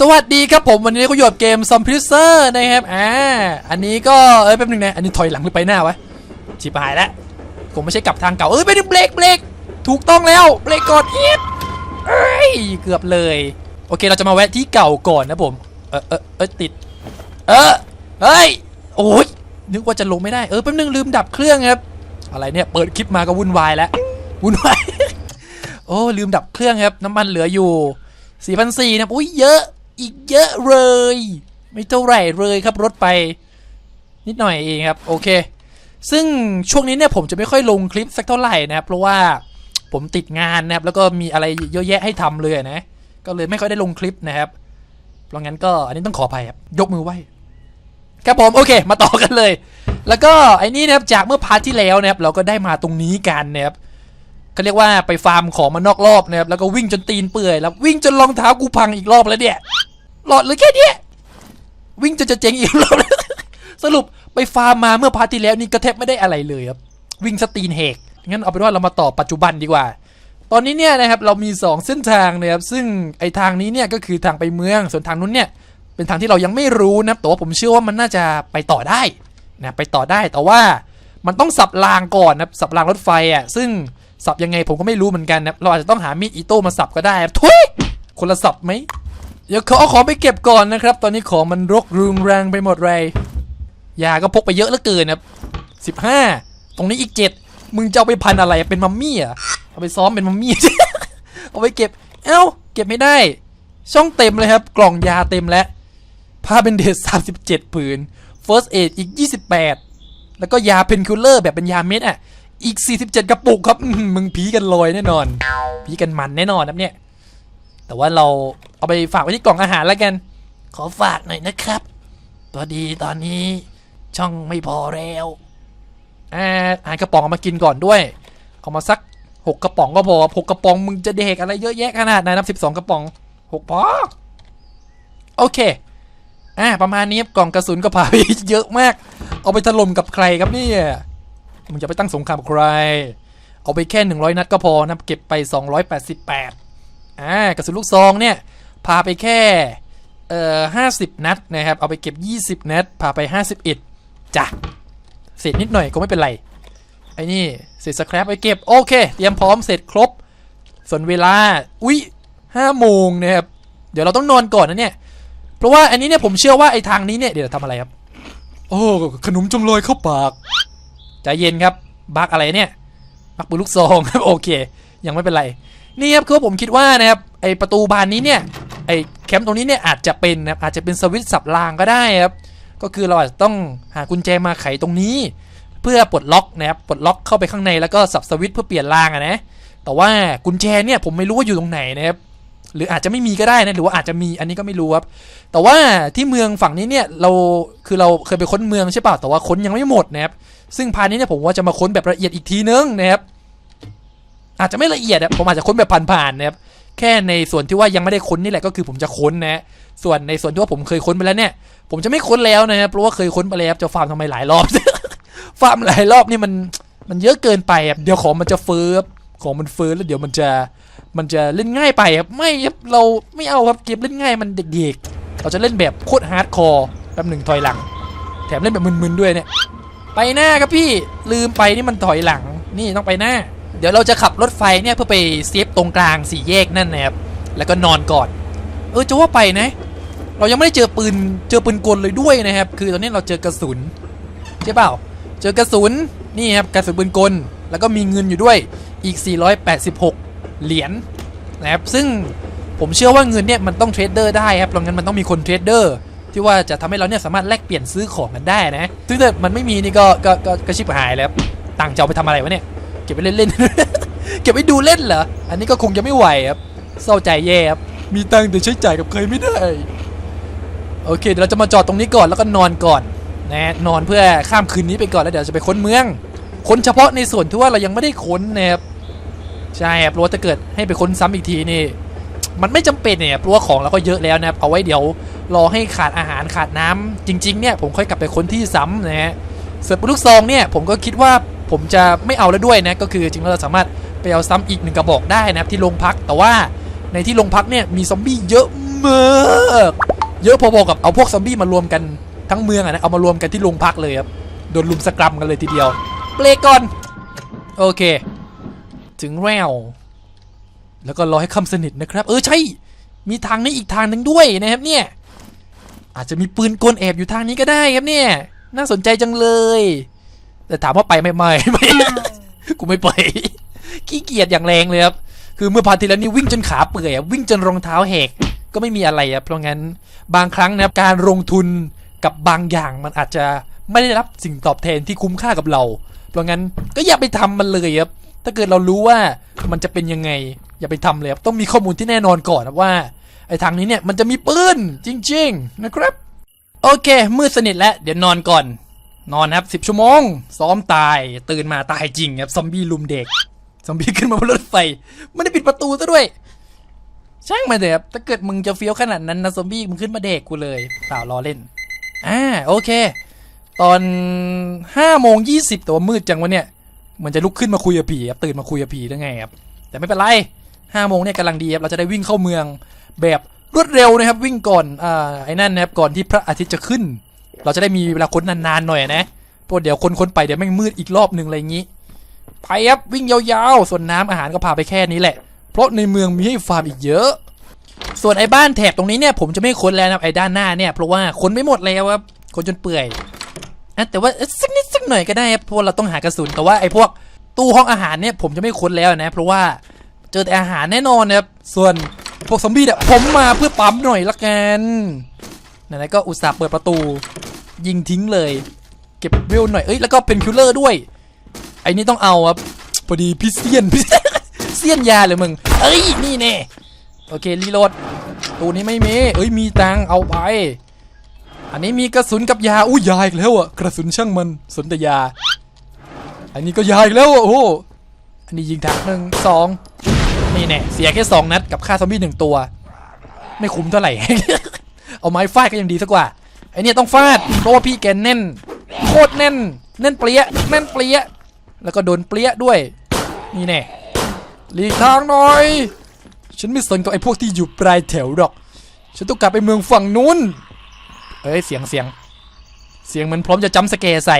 สวัสดีครับผมวันนี้ก็อยู่กับเกมซอมพิเซอร์นะครับอ่าอันนี้ก็เอ้ยแป๊บนึงนะอันนี้ถอยหลังหรือไปหน้าวะชิบหายแล้วผมไม่ใช่กลับทางเก่าเอ้ยไปดึงเบรกเบรกถูกต้องแล้วเบรกก่อนอีฟเอ้ยเกือบเลย โอเคเราจะมาแวะที่เก่าก่อนนะผมเออเออเออติด เออเฮ้ยโอ้ยนึกว่าจะลงไม่ได้เออแป๊บนึงลืมดับเครื่องครับอะไรเนี่ยเปิดคลิปมาก็วุ่นวายแล้ววุ่นวายโอ้ลืมดับเครื่องครับน้ำมันเหลืออยู่4,400นะอุ้ยเยอะ อีกเยอะเลย ไม่เท่าไหร่เลยครับรถไป นิดหน่อยเองครับ โอเค ซึ่งช่วงนี้เนี่ยผมจะไม่ค่อยลงคลิปสักเท่าไหร่นะครับ เพราะว่าผมติดงานนะครับ แล้วก็มีอะไรเยอะแยะให้ทำเลยนะ ก็เลยไม่ค่อยได้ลงคลิปนะครับ เพราะงั้นก็อันนี้ต้องขออภัยครับ ยกมือไหว้ครับผมโอเค มาต่อกันเลย แล้วก็ไอ้นี่นะครับจากเมื่อพาร์ทที่แล้วนะครับ เราก็ได้มาตรงนี้กันนะครับเขาเรียกว่าไปฟาร์มของมานอกรอบนะครับแล้วก็วิ่งจนตีนเปื่อยแล้ววิ่งจนรองเท้ากูพังอีกรอบแล้วเนี่ย หลอดเหรือแค่นี้วิ่งจนจะเจ๊งอีกรอบแล้วสรุปไปฟาร์มมาเมื่อพาร์ทที่แล้วนี่ก็แทบไม่ได้อะไรเลยครับ วิ่งสตีนเฮกงั้นเอาเป็นว่าเรามาต่อปัจจุบันดีกว่า ตอนนี้เนี่ยนะครับเรามี 2 เส้นทางนะครับซึ่งไอทางนี้เนี่ยก็คือทางไปเมืองส่วนทางนู้นเนี่ยเป็นทางที่เรายังไม่รู้นะแต่ว่าผมเชื่อว่ามันน่าจะไปต่อได้นะไปต่อได้แต่ว่ามันต้องสับรางก่อนนะสับรางรถไฟอะซึ่งสับยังไงผมก็ไม่รู้เหมือนกันนะเราอาจจะต้องหามีดอิโต้มาสับก็ได้ครับทุยคนละสับไหม เดี๋ยวเขาเอาของไปเก็บก่อนนะครับ ตอนนี้ของมันรกรุงรังไปหมดเลยยาก็พกไปเยอะเหลือเกินนะครับสิบห้าตรงนี้อีกเจ็ดมึงจะเอาไปพันอะไรเป็นมัมมี่อะเอาไปซ้อมเป็นมัมมี่ เอาไปเก็บ เอ้า เก็บไม่ได้ ช่องเต็มเลยครับ กล่องยาเต็มแล้วผ้าเป็นเดส37ผืน First Aid อีก28แปดแล้วก็ยาเพนคิลเลอร์แบบเป็นยาเม็ดอะ อีก47กระปุกครับ มึงผีกันลอยแน่นอน ผีกันมันแน่นอนครับเนี่ย แต่ว่าเราเอาไปฝากไว้ที่กล่องอาหารแล้วกัน ขอฝากหน่อยนะครับพอดีตอนนี้ช่องไม่พอแล้วอาอาหารกระป๋องเอามากินก่อนด้วย เอามาสักหกกระป๋องก็พอหกกระป๋องมึงจะเด็กอะไรเยอะแยะขนาดนั้นนับสิบสองกระป๋องหกพอโอเคอ่าประมาณนี้ครับกล่องกระสุนก็พาไปเยอะมาก เอาไปถล่มกับใครครับเนี่ยมึงจะไปตั้งสงครามกับใคร เอาไปแค่ 100 นัดก็พอนะเก็บไป 288 อ่ากระสุนลูกซองเนี่ยพาไปแค่เอ่อ50นัดนะครับ เอาไปเก็บ 20 นัด พาไป 51จ้ะเศษนิดหน่อยก็ไม่เป็นไร ไอ้นี่เสร็จสครับไปเก็บ โอเค เตรียมพร้อมเสร็จครบ ส่วนเวลา อุ๊ยห้าโมงนะครับ เดี๋ยวเราต้องนอนก่อนนะเนี่ย เพราะว่าอันนี้เนี่ยผมเชื่อว่าไอ้ทางนี้เนี่ยเดี๋ยวทำอะไรครับ โอ้ ขนมจงลอยเข้าปาก ใจเย็นครับ บักอะไรเนี่ย บักปืนลูกซองครับ โอเค ยังไม่เป็นไร นี่ครับคือผมคิดว่านะครับไอประตูบานนี้เนี่ยไอแคมป์ตรงนี้เนี่ยอาจจะเป็นนะครับอาจจะเป็นสวิตช์สับรางก็ได้ครับก็คือเราอาจจะต้องหากุญแจมาไขตรงนี้ เพื่อปลดล็อกนะครับปลดล็อกเข้าไปข้างในแล้วก็สับสวิตช์เพื่อเปลี่ยนรางอะนะแต่ว่ากุญแจเนี่ยผมไม่รู้ว่าอยู่ตรงไหนนะครับหรืออาจจะไม่มีก็ได้นะหรือว่าอาจจะมีอันนี้ก็ไม่รู้ครับแต่ว่าที่เมืองฝั่งนี้เนี่ยเราคือเราเคยไปค้นเมืองใช่ป่ะแต่ว่าค้นยังไม่หมดนะครับซึ่งพาร์ทนี้เนี่ยผมว่าจะมาค้นแบบละเอียดอีกทีนึงนะครับ อาจจะไม่ละเอียดผมอาจจะค้นแบบผ่านๆนะครับแค่ในส่วนที่ว่ายังไม่ได้ค้นนี่แหละก็คือผมจะค้นนะ ส่วนในส่วนที่ว่าผมเคยค้นไปแล้วเนี่ย ผมจะไม่ค้นแล้วนะครับเพราะว่าเคยค้นไปแล้วจะฟาร์มทำไมหลายรอบฟาร์มหลายรอบนี่มันมันเยอะเกินไปอะเดี๋ยวของมันจะเฟ้อครับของมันเฟ้อแล้วเดี๋ยวมันจะมันจะเล่นง่ายไปครับไม่ครับเราไม่เอาครับเกมเล่นง่ายมันเด็กๆ เราจะเล่นแบบโคตรฮาร์ดคอร์แป๊บหนึ่งถอยหลัง แถมเล่นแบบมึนๆด้วยเนี่ย ไปหน้าครับพี่ลืมไปนี่มันถอยหลังนี่ต้องไปหน้า เดี๋ยวเราจะขับรถไฟเนี่ยเพื่อไปเซฟตรงกลางสี่แยกนั่นนะครับแล้วก็นอนก่อน เออจะว่าไปนะ เรายังไม่ได้เจอปืนเจอปืนกลเลยด้วยนะครับ คือตอนนี้เราเจอกระสุนใช่เปล่า เจอกระสุนนี่ครับกระสุนปืนกล แล้วก็มีเงินอยู่ด้วยอีก 486 เหรียญนะครับซึ่งผมเชื่อว่าเงินเนี่ยมันต้องเทรดเดอร์ได้ครับเพราะงั้นมันต้องมีคนเทรดเดอร์ที่ว่าจะทำให้เราเนี่ยสามารถแลกเปลี่ยนซื้อของกันได้นะซึ่งถ้ามันไม่มีนี่ก็ก็ก็ก็ชิบหายแล้วต่างจะเอาไปทำอะไรวะเนี่ย เก็บไว้เล่นๆ เก็บไว้ดูเล่นเหรอ อันนี้ก็คงจะไม่ไหวครับ เศร้าใจแย่ครับ มีตังค์แต่ใช้จ่ายกับใครไม่ได้ โอเค เดี๋ยวเราจะมาจอดตรงนี้ก่อนแล้วก็นอนก่อนนะนอนเพื่อข้ามคืนนี้ไปก่อนแล้วเดี๋ยวจะไปค้นเมือง ค้นเฉพาะในส่วนที่ว่าเรายังไม่ได้ค้นนะครับ ใช่ครับราะว่าถ้าเกิดให้ไปค้นซ้ำอีกทีนี่ มันไม่จำเป็นเนี่ยราะว่าของเราก็เยอะแล้วนะครับ เอาไว้เดี๋ยวรอให้ขาดอาหารขาดน้ำจริง ๆ เนี่ยผมค่อยกลับไปค้นที่ซ้ำนะฮะส่วนปืนลูกซองเนี่ยผมก็คิดว่า ผมจะไม่เอาแล้วด้วยนะก็คือจริงๆเราสามารถไปเอาซ้ำอีกหนึ่งกระบอกได้นะครับที่โรงพักแต่ว่าในที่โรงพักเนี่ยมีซอมบี้เยอะมากเยอะพอๆกับเอาพวกซอมบี้มารวมกันทั้งเมืองอะนะเอามารวมกันที่โรงพักเลยครับโดนลุมสกรัมกันเลยทีเดียวเบรกก่อนโอเค ถึงแล้วแล้วก็รอให้คำสนิทนะครับ เออใช่ มีทางนี้อีกทางหนึ่งด้วยนะครับเนี่ยอาจจะมีปืนกลแอบอยู่ทางนี้ก็ได้ครับเนี่ย น่าสนใจจังเลย แต่ถามว่าไปไหม่ไม่ไม่กูไม่ไปขี้เกียจอย่างแรงเลยครับ คือเมื่อพาร์ทที่แล้วนี่วิ่งจนขาเปื่อยอะวิ่งจนรองเท้าแหกก็ไม่มีอะไรอะเพราะงั้นบางครั้งนะครับการลงทุนกับบางอย่างมันอาจจะไม่ได้รับสิ่งตอบแทนที่คุ้มค่ากับเรา เพราะงั้นก็อย่าไปทำมันเลยครับ ถ้าเกิดเรารู้ว่ามันจะเป็นยังไง อย่าไปทำเลยครับ ต้องมีข้อมูลที่แน่นอนก่อนนะว่าไอ้ทางนี้เนี่ยมันจะมีปืนจริง ๆ นะครับ โอเคมืดสนิทแล้วเดี๋ยวนอนก่อน นอนครับสิบชั่วโมง ซ้อมตายตื่นมาตายจริงครับ ซอมบี้ลุมเด็ก ซอมบี้ขึ้นมาบนรถไฟไม่ได้ปิดประตูซะด้วย ช่างมาเถอะครับถ้าเกิดมึงจะเฟี้ยวขนาดนั้นนะซอมบี้มึงขึ้นมาเด็กกูเลยเปล่าล้อเล่นอ่าโอเค ตอนห้าโมงยี่สิบแต่ว่ามืดจังวะเนี่ยมือนจะลุกขึ้นมาคุยกับผีครับตื่นมาคุยกับผีได้ไงครับแต่ไม่เป็นไรห้าโมงเนี่ยกำลังดีครับเราจะได้วิ่งเข้าเมืองแบบรวดเร็วนะครับ วิ่งก่อนอ่าไอ้นั่นนะครับก่อนที่พระอาทิตย์จะขึ้น เราจะได้มีเวลาค้นนานๆหน่อยนะเพราะเดี๋ยวคนค้นไปเดี๋ยวแม่งมืดอีกรอบหนึ่งอะไรอย่างนี้ ไปครับวิ่งยาวๆ ส่วนน้ำอาหารก็พาไปแค่นี้แหละ เพราะในเมืองมีให้ฟาร์มอีกเยอะ ส่วนไอ้บ้านแถบตรงนี้เนี่ยผมจะไม่ค้นแล้วนะไอ้ด้านหน้าเนี่ยเพราะว่าค้นไม่หมดแล้วครับค้นจนเปื่อยอะแต่ว่าสักนิดสักหน่อยก็ได้เพราะเราต้องหากระสุนแต่ว่าไอ้พวกตู้ห้องอาหารเนี่ยผมจะไม่ค้นแล้วนะ เพราะว่าเจอแต่อาหารแน่นอนนะครับส่วนพวกซอมบี้เนี่ยผมมาเพื่อปั๊มหน่อยละกัน ไหนๆก็อุตส่าห์เปิดประตู ยิงทิ้งเลย เก็บเวิวหน่อยเอ้ยแล้วก็เป็นคิลเลอร์ด้วย ไอ้นี่ต้องเอาครับพอดีพี่เซียนพี่เซียนยาเลยมึงเอ้ยนี่แน่โอเครีโหลดตัวนี้ไม่มีเอ้ยมีตังเอาไป อันนี้มีกระสุนกับยาอุ้ยยาอีกแล้วอะกระสุนช่างมันสนแต่ยา อันนี้ก็ยาอีกแล้วอะโอ้อันนี้ยิงถังหนึ่งสองนี่แน่เสียแค่สองนัดกับค่าซอมบี้หนึ่งตัว ไม่คุ้มเท่าไหร่ เอาไม้ฟาดก็ยังดีสักกว่าไอเนี่ยต้องฟาดเพราะว่าพี่แกแน่นโคตรแน่นแน่นเปรี้ยแน่นเปรี้ยแล้วก็โดนเปรี้ยด้วย นี่แน่หลีกทางหน่อย ฉันไม่สนกับไอ้พวกที่อยู่ปลายแถวหรอก ฉันต้องกลับไปเมืองฝั่งนู้นเอ้ยเสียงเสียง เสียงมันพร้อมจะจำสเกร์ใส่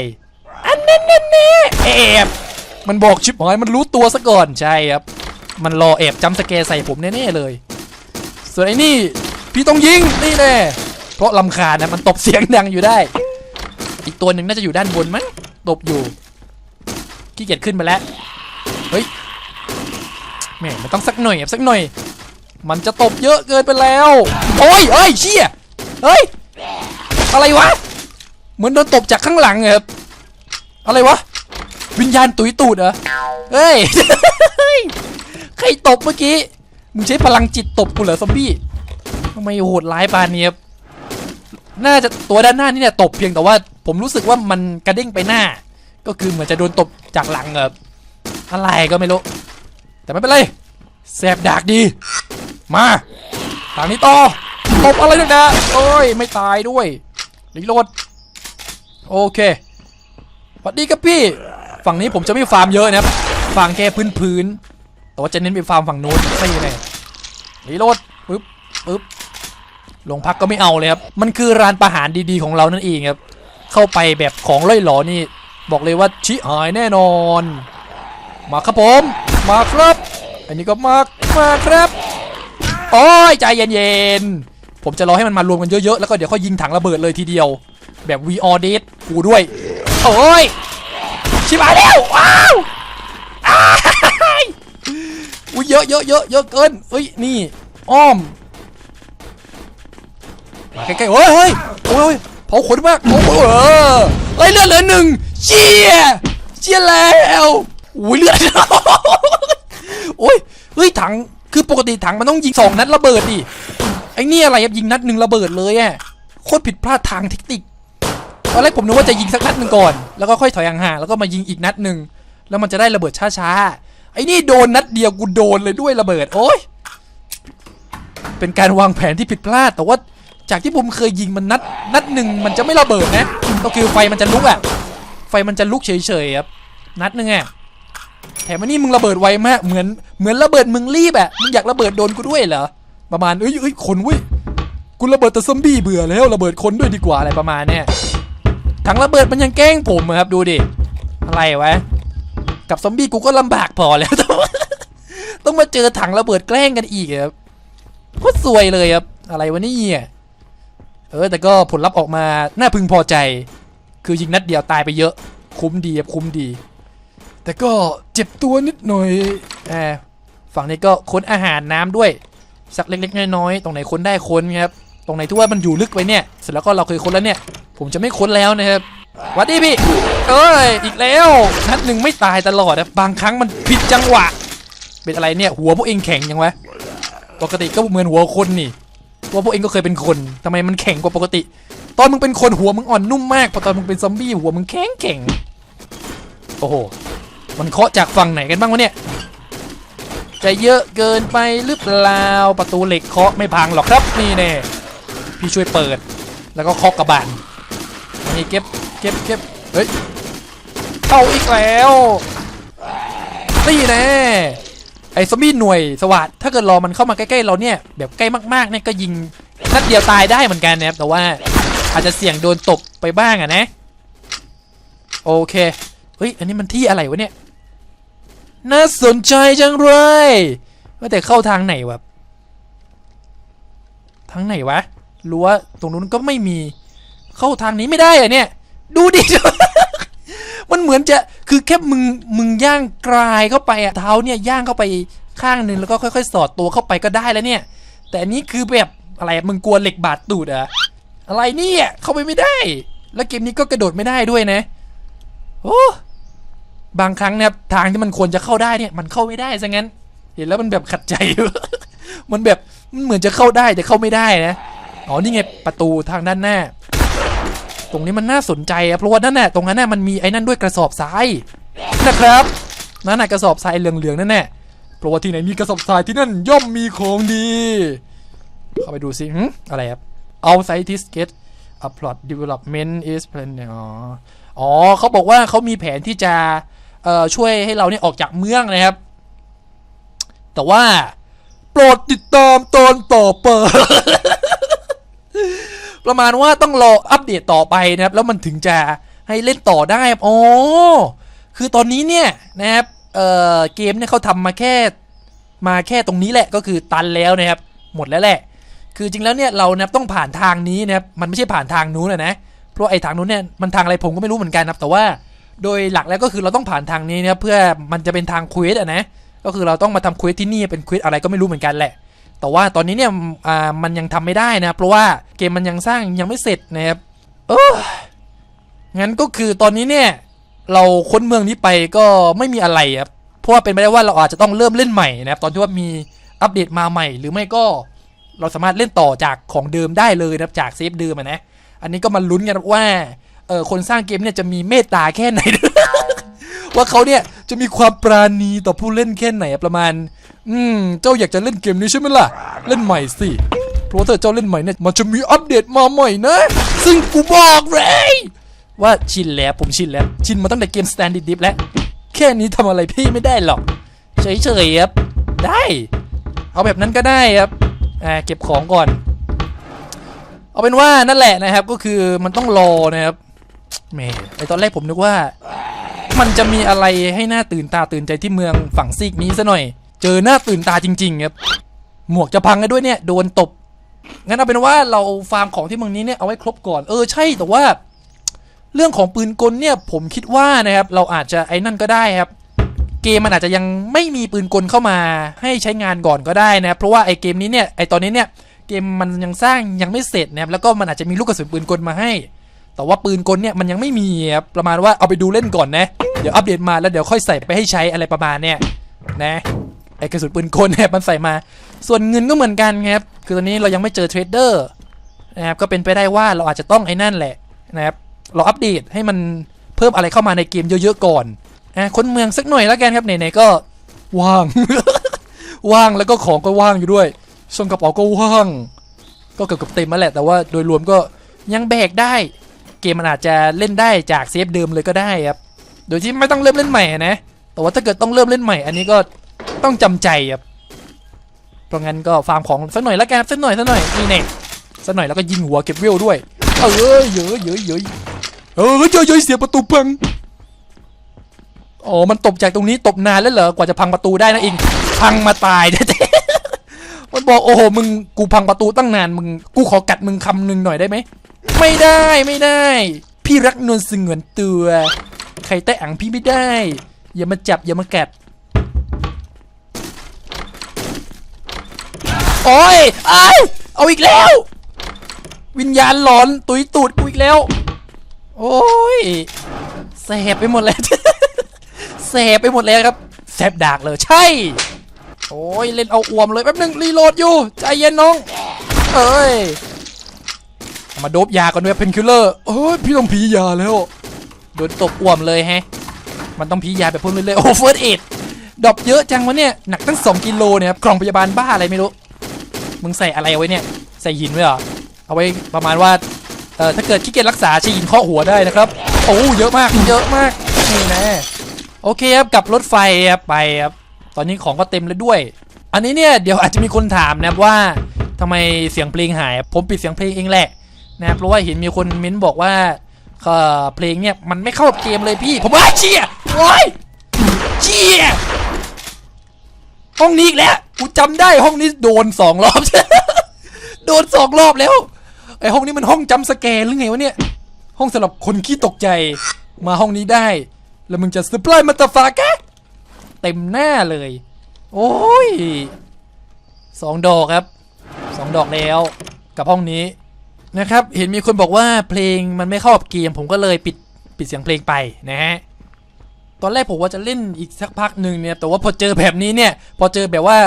อันนั้นนั่นแน่แอบมันบอกชิบหายมันรู้ตัวซะก่อนใช่ครับ มันรอแอบจำสเกร์ใส่ผมแน่ๆเลย ส่วนไอ้นี่ พี่ต้องยิงนี่แน่เพราะลำคาญนะมันตบเสียงดังอยู่ได้ อีกตัวหนึ่งน่าจะอยู่ด้านบนมั้งตบอยู่ขี้เกียจขึ้นไปแล้วเฮ้ยแหม่มันต้องสักหน่อยสักหน่อย มันจะตบเยอะเกินไปแล้วโอ้ยเอ้ยเชี่ยเฮ้ยอะไรวะเหมือนโดนตบจากข้างหลังครับอะไรวะวิญญาณตุยตูดเหรอเฮ้ยใครตบเมื่อกี้มึงใช้พลังจิตตบกูเหรอซอมบี้ ทำไมโหดร้ายปานนี้ครับน่าจะตัวด้านหน้านี่เนี่ยตบเพียงแต่ว่า ผมรู้สึกว่ามันกระเด้งไปหน้า ก็คือเหมือนจะโดนตบจากหลังแบบอะไรก็ไม่รู้ แต่ไม่เป็นไรแสบดากดี มาทางนี้ต่อตบอะไรนักนะโอ้ยไม่ตายด้วยรีโหลดโอเคสวัสดีครับพี่ ฝั่งนี้ผมจะไม่ฟาร์มเยอะนะครับฟาร์มแค่พื้นพื้นๆแต่ว่าจะเน้นไปฟาร์มฝั่งนู้นไม่เลยรีโหลดปึ๊บปึ๊บ โรงพักก็ไม่เอาเลยครับ มันคือร้านประหารดีๆของเรานั่นเองครับ เข้าไปแบบของล่อยหลอนี่ บอกเลยว่าชิหายแน่นอน มาครับผม มาครับ อันนี้ก็มามาครับโอ้ยใจเย็นๆ ผมจะรอให้มันมารวมกันเยอะๆ แล้วก็เดี๋ยวเขายิงถังระเบิดเลยทีเดียว แบบ we all dead กูด้วย โอ้ย ชิบหายแล้วว้าวอ้ายอุ้ยเยอะเยอะเยอะเยอะเกินเฮ้ยนี่ อ้อม ใกล้ๆเฮ้ยเฮ้ยโอ้ยเผาขนมากโอ้โหเออเฮ้ยเลือดเหลือหนึ่งเชี่ยเชี่ยแล้วอุ้ยเลือดโอ้ยเฮ้ยถังคือปกติถังมันต้องยิงสองนัดระเบิดดิไอ้นี่อะไรครับยิงนัดหนึ่งระเบิดเลยอะโคตรผิดพลาดทางเทคนิคตอนแรกผมนึกว่าจะยิงสักนัดหนึ่งก่อน แล้วก็ค่อยถอยห่างๆแล้วก็มายิงอีกนัดหนึ่งแล้วมันจะได้ระเบิดช้าๆไอ้นี่โดนนัดเดียวกูโดนเลยด้วยระเบิดโอ้ยเป็นการวางแผนที่ผิดพลาดแต่ว่า จากที่ผมเคยยิงมันนัดนัดหนึ่งมันจะไม่ระเบิดนะก็คือไฟมันจะลุกอะไฟมันจะลุกเฉยๆครับนัดหนึ่งอะแถมอันนี้มึงระเบิดไวมากเหมือนเหมือนระเบิดมึงรีบอะมึงอยากระเบิดโดนกูด้วยเหรอประมาณเอ้ยเอ้ยคนเว้ยกูระเบิดแต่ซอมบี้เบื่อแล้วระเบิดคนด้วยดีกว่าอะไรประมาณเนี้ยถังระเบิดมันยังแกล้งผมอะครับดูดิอะไรวะกับซอมบี้กูก็ลำบากพอแล้ว ต้องมาเจอถังระเบิดแกล้งกันอีกครับโคตรซวยเลยครับอะไรวะนี่ เออแต่ก็ผลลัพธ์ออกมาน่าพึงพอใจ คือยิงนัดเดียวตายไปเยอะ คุ้มดีครับคุ้มดี แต่ก็เจ็บตัวนิดหน่อยแอบฝั่งนี้ก็ค้นอาหารน้ำด้วย สักเล็กๆน้อยๆตรงไหนค้นได้ค้นครับตรงไหนที่ว่ามันอยู่ลึกไปเนี่ย เสร็จแล้วก็เราเคยค้นแล้วเนี่ย ผมจะไม่ค้นแล้วนะครับวัดดีพี่เอ้ยอีกแล้วนัดหนึ่งไม่ตายตลอดนะบางครั้งมันผิดจังหวะ เป็นอะไรเนี่ยหัวพวกเองแข็งยังวะปกติก็เหมือนหัวคนนี่ ว่าพวกเองก็เคยเป็นคนทำไมมันแข็งกว่าปกติ ตอนมึงเป็นคนหัวมึงอ่อนนุ่มมากพอตอนมึงเป็นซอมบี้หัวมึงแข็งแข็งโอ้โหมันเคาะจากฝั่งไหนกันบ้างวะเนี่ยจะเยอะเกินไปหรือเปล่าประตูเหล็กเคาะไม่พังหรอกครับนี่แน่พี่ช่วยเปิด แล้วก็เคาะกระบาลนี่เก็บเก็บเก็บเฮ้ยเข้าอีกแล้วนี่แน่ ไอ้ซอมบี้หน่วยสวัสดถ้าเกิดรอมันเข้ามาใกล้ๆเราเนี่ยแบบใกล้มากๆเนี่ยก็ยิงนัดเดียวตายได้เหมือนกันนะครับแต่ว่าอาจจะเสี่ยงโดนตบไปบ้างอะนะ โอเคเฮ้ยอันนี้มันที่อะไรวะเนี่ยน่าสนใจจังเลยว่าแต่เข้าทางไหนวะทางไหนวะรั้วตรงนู้นก็ไม่มีเข้าทางนี้ไม่ได้อะเนี่ย ดูดิ มันเหมือนจะคือแค่มึงมึงย่างกลายเข้าไปอะเท้าเนี่ยย่างเข้าไปข้างหนึ่งแล้วก็ค่อย ๆ สอดตัวเข้าไปก็ได้แล้วเนี่ย แต่อันนี้คือแบบอะไรมึงกลัวเหล็กบาดตูดอะอะไรเนี่ยเข้าไปไม่ได้ แล้วเกมนี้ก็กระโดดไม่ได้ด้วยนะโอ้บางครั้งนะครับทางที่มันควรจะเข้าได้เนี่ย มันเข้าไม่ได้ซะงั้น เห็นแล้วมันแบบขัดใจ มันแบบมันเหมือนจะเข้าได้แต่เข้าไม่ได้นะอ๋อนี่ไงประตูทางด้านหน้า ตรงนี้มันน่าสนใจอะเพราะว่านั่นน่ะตรงนั้นน่ะมันมีไอ้นั่นด้วยกระสอบทรายนะครับนั่นน่ะกระสอบทรายเหลืองๆนั่นแน่ะเพราะว่าที่ไหนมีกระสอบทรายที่นั่นย่อมมีของดี เข้าไปดูสิอะไรครับ outside this gate a plot development is planned อ๋ออ๋อเขาบอกว่าเขามีแผนที่จะเอ่อช่วยให้เราเนี่ยออกจากเมืองนะครับ แต่ว่า โปรดติดตามตอนต่อไป ประมาณว่าต้องรออัปเดตต่อไปนะครับ แล้วมันถึงจะให้เล่นต่อได้ครับอ๋อคือตอนนี้เนี่ยนะครับเอ่อเกมเนี่ยเขาทำมาแค่มาแค่ตรงนี้แหละก็คือตันแล้วนะครับ หมดแล้วแหละ คือจริงแล้วเนี่ยเรานะครับต้องผ่านทางนี้นะครับมันไม่ใช่ผ่านทางนู้นนะนะเพราะไอ้ทางนู้นเนี่ยมันทางอะไรผมก็ไม่รู้เหมือนกันนะแต่ว่า โดยหลักแล้วก็คือเราต้องผ่านทางนี้นะครับเพื่อมันจะเป็นทางเควสอะนะก็คือเราต้องมาทำเควสที่นี่เป็นเควสอะไรก็ไม่รู้เหมือนกันแหละ แต่ว่าตอนนี้เนี่ยอ่ามันยังทำไม่ได้นะเพราะว่าเกมมันยังสร้างยังไม่เสร็จนะครับเอองั้นก็คือตอนนี้เนี่ย เราค้นเมืองนี้ไปก็ไม่มีอะไรครับเพราะว่าเป็นไปได้ว่าเราอาจจะต้องเริ่มเล่นใหม่นะครับ ตอนที่ว่ามีอัปเดตมาใหม่ หรือไม่ก็เราสามารถเล่นต่อจากของเดิมได้เลยนะครับจากเซฟเดิมนะอันนี้ก็มาลุ้นกันว่าเออคนสร้างเกมเนี่ยจะมีเมตตาแค่ไหน ว่าเขาเนี่ยจะมีความปราณีต่อผู้เล่นแค่ไหนประมาณ อืม เจ้าอยากจะเล่นเกมนี้ใช่ไหมล่ะ เล่นใหม่สิ เพราะว่าถ้าเจ้าเล่นใหม่เนี่ยมันจะมีอัปเดตมาใหม่นะ ซึ่งกูบอกเลย ว่าชินแล้วผมชินแล้ว ชินมาตั้งแต่เกม Stand Deep แล้ว แค่นี้ทำอะไรพี่ไม่ได้หรอก เฉยๆครับ ได้ เอาแบบนั้นก็ได้ครับ อ่าเก็บของก่อน เอาเป็นว่านั่นแหละนะครับก็คือมันต้องรอนะครับแหมไอตอนแรกผมนึกว่า มันจะมีอะไรให้หน้าตื่นตาตื่นใจที่เมืองฝั่งซีกนี้ซะหน่อย เจอหน้าตื่นตาจริง ๆ ครับ หมวกจะพังกันด้วยเนี่ยโดนตบ งั้นเอาเป็นว่าเราฟาร์มของที่เมืองนี้เนี่ยเอาไว้ครบก่อน เออใช่แต่ว่า เรื่องของปืนกลเนี่ยผมคิดว่านะครับเราอาจจะไอ้นั่นก็ได้ครับ เกมมันอาจจะยังไม่มีปืนกลเข้ามาให้ใช้งานก่อนก็ได้นะเพราะว่าไอ้เกมนี้เนี่ยไอ้ตอนนี้เนี่ยเกมมันยังสร้างยังไม่เสร็จนะครับแล้วก็มันอาจจะมีลูกกระสุนปืนกลมาให้ แต่ว่าปืนกลเนี่ยมันยังไม่มีครับประมาณว่าเอาไปดูเล่นก่อนนะ เดี๋ยวอัปเดตมาแล้วเดี๋ยวค่อยใส่ไปให้ใช้อะไรประมาณเนี่ยนะไอกระสุนปืนกลเนี่ยมันใส่มา ส่วนเงินก็เหมือนกันครับคือตอนนี้เรายังไม่เจอเทรดเดอร์นะครับก็เป็นไปได้ว่าเราอาจจะต้องไอ้นั่นแหละนะครับเราอัปเดตให้มันเพิ่มอะไรเข้ามาในเกมเยอะๆก่อนอะคนเมืองสักหน่อยแล้วกันครับไหนๆก็ว่าง ว่างแล้วก็ของก็ว่างอยู่ด้วยส่วนกระเป๋าก็ว่าง ก็เกือบกับเต็มมาแหละแต่ว่าโดยรวมก็ยังแบกได้ เกมมันอาจจะเล่นได้จากเซฟเดิมเลยก็ได้ครับ โดยที่ไม่ต้องเริ่มเล่นใหม่นะ แต่ว่าถ้าเกิดต้องเริ่มเล่นใหม่ อันนี้ก็ต้องจำใจครับ เพราะงั้นก็ฟาร์มของสักหน่อยละกันครับสักหน่อยสักหน่อยนี่เน่สักหน่อยแล้วก็ยิงหัวเก็บเวลด้วย เออเยอะเยอะเยอะเออเยอะเยอะเสียประตูพังอ๋อมันตบจากตรงนี้ตบนานแล้วเหรอกว่าจะพังประตูได้นะอิง พังมาตายแท้ๆมันบอกโอ้โหมึงกูพังประตูตั้งนานมึงกูขอกัดมึงคำหนึ่งหน่อยได้ไหม ไม่ได้ไม่ได้ พี่รักนวลสงวนตัว ใครแตะอังพี่ไม่ได้ อย่ามาจับอย่ามากัดโอ้ยไอ้เอาอีกแล้ว วิญญาณหลอนตุยตูดกูอีกแล้ว โอ้ยแสบไปหมดเลยแสบไปหมดเลยครับแสบดากเลยใช่ โอ้ยเล่นเอาอ่วมเลยแป๊บนึงรีโหลดอยู่ใจเย็นน้อง เอ้ย มาโดบยาก่อนด้วยเพนคิลเลอร์เอ้ยพี่ต้องพียาแล้วโดนตบอ่วมเลยแฮะ มันต้องพียาแบบพ่นเรื่อยโอ้เฟิร์สเอ็ดดอปเยอะจังวะเนี่ยหนักตั้ง 2 กิโลเนี่ยครับกล่องพยาบาลบ้าอะไรไม่รู้ มึงใส่อะไรเอาไว้เนี่ย ใส่หินไว้เหรอ เอาไว้ประมาณว่าเอ่อถ้าเกิดขี้เกียจรักษาใช้หินเคาะหัวได้นะครับ โอ้เยอะมากเยอะมากนี่นะโอเคครับกับรถไฟครับไปครับตอนนี้ของก็เต็มแล้วด้วย อันนี้เนี่ยเดี๋ยวอาจจะมีคนถามนะครับว่าทำไมเสียงเพลงหาย ผมปิดเสียงเพลงเองแหละ นะเพราะว่าเห็นมีคนเม้นบอกว่าเออเพลงเนี่ยมันไม่เข้าเกมเลยพี่ ผมว่าเชียโอ้ยเชียห้องนี้อีกแล้วกูจำได้ห้องนี้โดนสองรอบโดนสองรอบแล้วไอห้องนี้มันห้องจำสแกนหรือไงวะเนี่ย ห้องสำหรับคนขี้ตกใจมาห้องนี้ได้ แล้วมึงจะสปายมาตาฟากะเต็มหน้าเลย โอ้ยสองดอกครับสองดอกแล้ว กับห้องนี้ นะครับ เห็นมีคนบอกว่าเพลงมันไม่เข้ากับเกม ผมก็เลยปิดปิดเสียงเพลงไปนะฮะตอนแรกผมว่าจะเล่นอีกสักพักหนึ่งเนี่ยแต่ว่าพอเจอแบบนี้เนี่ย พอเจอแบบว่า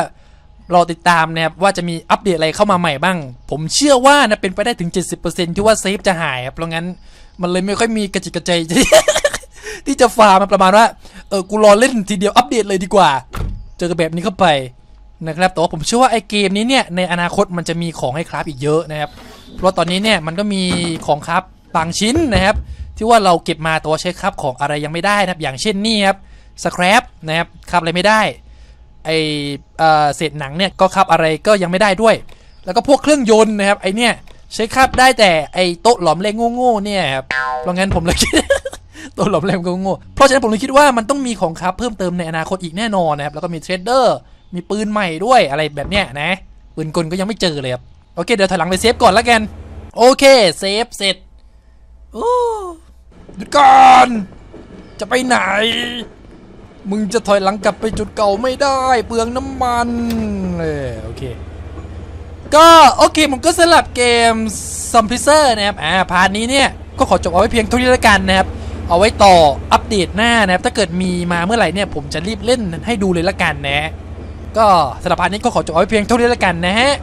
รอติดตามนะครับว่าจะมีอัปเดตอะไรเข้ามาใหม่บ้าง ผมเชื่อว่านะเป็นไปได้ถึง 70%ที่ว่าเซฟจะหายครับเพราะงั้นมันเลยไม่ค่อยมีกระจิกกระใจที่จะฟาร์มาประมาณว่าเออกูรอเล่นทีเดียวอัปเดตเลยดีกว่า เจอแบบนี้เข้าไปนะครับแต่ว่าผมเชื่อว่าไอ้เกมนี้เนี่ยในอนาคตมันจะมีของให้คราฟอีกเยอะนะครับ เพราะตอนนี้เนี่ยมันก็มีของคราฟบางชิ้นนะครับ ที่ว่าเราเก็บมาแตัวาใช้คราฟของอะไรยังไม่ได้นะครับ อย่างเช่นนี่ครับสครับนะครับคราฟอะไรไม่ได้ไอเศษหนังเนี่ยก็คราฟอะไรก็ยังไม่ได้ด้วย แล้วก็พวกเครื่องยนต์นะครับไอเนี่ยใช้คราฟได้แต่ไอโต๊ะหลอมเหลงโง่ๆเนี่ยครับเพราะงั้นผมเลยคิดโต๊ะหลอมเหลงโง่ๆเพราะฉะนั้นผมเลยคิดว่ามันต้องมีของคราฟเพิ่มเติมในอนาคตอีกแน่นอนนะครับแล้วก็มีเทรดเดอร์มีปืนใหม่ด้วยอะไรแบบเนี้ยนะปืนกลก็ยังไม่เจอเลยครับ โอเค เดี๋ยวถอยหลังไปเซฟก่อนแล้วกัน โอเค เซฟเสร็จโอ้หยุดก่อน จะไปไหน มึงจะถอยหลังกลับไปจุดเก่าไม่ได้ เปลืองน้ำมันเออโอเค ก็โอเคผมก็สลับเกมซัมพิเซอร์นะครับ อ่า พาร์ทนี้เนี่ย ก็ขอจบเอาไว้เพียงเท่านี้ล้วกันนะครับ เอาไว้ต่ออัปเดตหน้านะครับ ถ้าเกิดมีมาเมื่อไหร่เนี่ย ผมจะรีบเล่นให้ดูเลยละกันนะ ก็สำหรับพาร์ทนี้ก็ขอจบเอาไว้เพียงเท่านี้ล้วกันนะฮะ